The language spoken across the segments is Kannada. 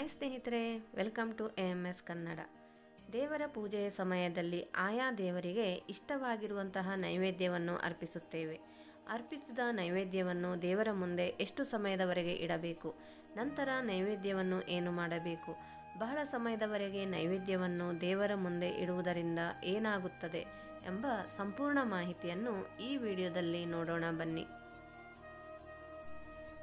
ಹಾಯ್ ಸ್ನೇಹಿತರೆ, welcome to A M S Kannada. ದೇವರ ಪೂಜೆಯ ಸಮಯದಲ್ಲಿ ಆಯಾ ದೇವರಿಗೆ ಇಷ್ಟವಾಗಿರುವಂತಹ ನೈವೇದ್ಯವನ್ನು ಅರ್ಪಿಸುತ್ತೇವೆ. ಅರ್ಪಿಸಿದ ನೈವೇದ್ಯವನ್ನು ದೇವರ ಮುಂದೆ ಎಷ್ಟು ಸಮಯದವರೆಗೆ ಇಡಬೇಕು? ನಂತರ ನೈವೇದ್ಯವನ್ನು ಏನು ಮಾಡಬೇಕು? ಬಹಳ ಸಮಯದವರೆಗೆ ನೈವೇದ್ಯವನ್ನು ದೇವರ ಮುಂದೆ ಇಡುವುದರಿಂದ ಏನಾಗುತ್ತದೆ ಎಂಬ ಸಂಪೂರ್ಣ ಮಾಹಿತಿಯನ್ನು ಈ ವಿಡಿಯೋದಲ್ಲಿ ನೋಡೋಣ ಬನ್ನಿ.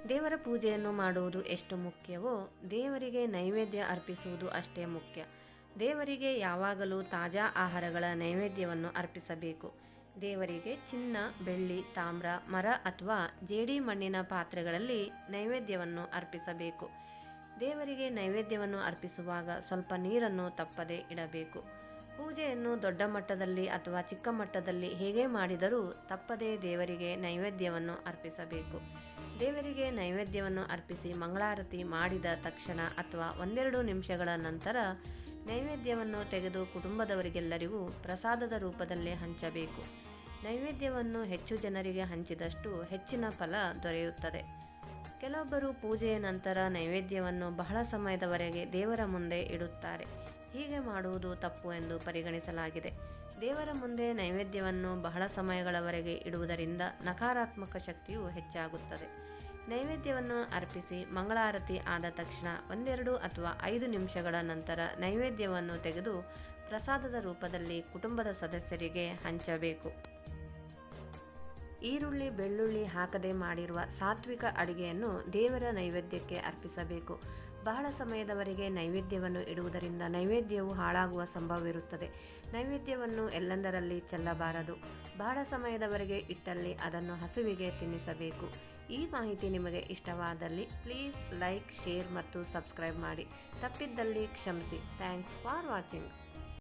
ದೇವರ ಪೂಜೆಯನ್ನು ಮಾಡುವುದು ಎಷ್ಟು ಮುಖ್ಯವೋ ದೇವರಿಗೆ ನೈವೇದ್ಯ ಅರ್ಪಿಸುವುದು ಅಷ್ಟೇ ಮುಖ್ಯ. ದೇವರಿಗೆ ಯಾವಾಗಲೂ ತಾಜಾ ಆಹಾರಗಳ ನೈವೇದ್ಯವನ್ನು ಅರ್ಪಿಸಬೇಕು. ದೇವರಿಗೆ ಚಿನ್ನ, ಬೆಳ್ಳಿ, ತಾಮ್ರ, ಮರ ಅಥವಾ ಜೇಡಿ ಮಣ್ಣಿನ ಪಾತ್ರೆಗಳಲ್ಲಿ ನೈವೇದ್ಯವನ್ನು ಅರ್ಪಿಸಬೇಕು. ದೇವರಿಗೆ ನೈವೇದ್ಯವನ್ನು ಅರ್ಪಿಸುವಾಗ ಸ್ವಲ್ಪ ನೀರನ್ನು ತಪ್ಪದೇ ಇಡಬೇಕು. ಪೂಜೆಯನ್ನು ದೊಡ್ಡ ಮಟ್ಟದಲ್ಲಿ ಅಥವಾ ಚಿಕ್ಕ ಮಟ್ಟದಲ್ಲಿ ಹೇಗೆ ಮಾಡಿದರೂ ತಪ್ಪದೇ ದೇವರಿಗೆ ನೈವೇದ್ಯವನ್ನು ಅರ್ಪಿಸಬೇಕು. ದೇವರಿಗೆ ನೈವೇದ್ಯವನ್ನು ಅರ್ಪಿಸಿ ಮಂಗಳಾರತಿ ಮಾಡಿದ ತಕ್ಷಣ ಅಥವಾ ಒಂದೆರಡು ನಿಮಿಷಗಳ ನಂತರ ನೈವೇದ್ಯವನ್ನು ತೆಗೆದು ಕುಟುಂಬದವರಿಗೆಲ್ಲರಿಗೂ ಪ್ರಸಾದದ ರೂಪದಲ್ಲಿ ಹಂಚಬೇಕು. ನೈವೇದ್ಯವನ್ನು ಹೆಚ್ಚು ಜನರಿಗೆ ಹಂಚಿದಷ್ಟು ಹೆಚ್ಚಿನ ಫಲ ದೊರೆಯುತ್ತದೆ. ಕೆಲವೊಬ್ಬರು ಪೂಜೆಯ ನಂತರ ನೈವೇದ್ಯವನ್ನು ಬಹಳ ಸಮಯದವರೆಗೆ ದೇವರ ಮುಂದೆ ಇಡುತ್ತಾರೆ. ಹೀಗೆ ಮಾಡುವುದು ತಪ್ಪು ಎಂದು ಪರಿಗಣಿಸಲಾಗಿದೆ. ದೇವರ ಮುಂದೆ ನೈವೇದ್ಯವನ್ನು ಬಹಳ ಸಮಯಗಳವರೆಗೆ ಇಡುವುದರಿಂದ ನಕಾರಾತ್ಮಕ ಶಕ್ತಿಯು ಹೆಚ್ಚಾಗುತ್ತದೆ. ನೈವೇದ್ಯವನ್ನು ಅರ್ಪಿಸಿ ಮಂಗಳಾರತಿ ಆದ ತಕ್ಷಣ ಒಂದೆರಡು ಅಥವಾ ಐದು ನಿಮಿಷಗಳ ನಂತರ ನೈವೇದ್ಯವನ್ನು ತೆಗೆದು ಪ್ರಸಾದದ ರೂಪದಲ್ಲಿ ಕುಟುಂಬದ ಸದಸ್ಯರಿಗೆ ಹಂಚಬೇಕು. ಈರುಳ್ಳಿ, ಬೆಳ್ಳುಳ್ಳಿ ಹಾಕದೆ ಮಾಡಿರುವ ಸಾತ್ವಿಕ ಅಡಿಗೆಯನ್ನು ದೇವರ ನೈವೇದ್ಯಕ್ಕೆ ಅರ್ಪಿಸಬೇಕು. ಬಹಳ ಸಮಯದವರೆಗೆ ನೈವೇದ್ಯವನ್ನು ಇಡುವುದರಿಂದ ನೈವೇದ್ಯವು ಹಾಳಾಗುವ ಸಂಭವವಿರುತ್ತದೆ. ನೈವೇದ್ಯವನ್ನು ಎಲ್ಲೆಂದರಲ್ಲಿ ಚೆಲ್ಲಬಾರದು? ಬಹಳ ಸಮಯದವರೆಗೆ ಇಟ್ಟಲ್ಲಿ ಅದನ್ನು ಹಸುವಿಗೆ ತಿನ್ನಿಸಬೇಕು. ಈ ಮಾಹಿತಿ ನಿಮಗೆ ಇಷ್ಟವಾದಲ್ಲಿ ಪ್ಲೀಸ್ ಲೈಕ್, ಶೇರ್ ಮತ್ತು ಸಬ್ಸ್ಕ್ರೈಬ್ ಮಾಡಿ. ತಪ್ಪಿದ್ದಲ್ಲಿ ಕ್ಷಮಿಸಿ. Thanks for watching.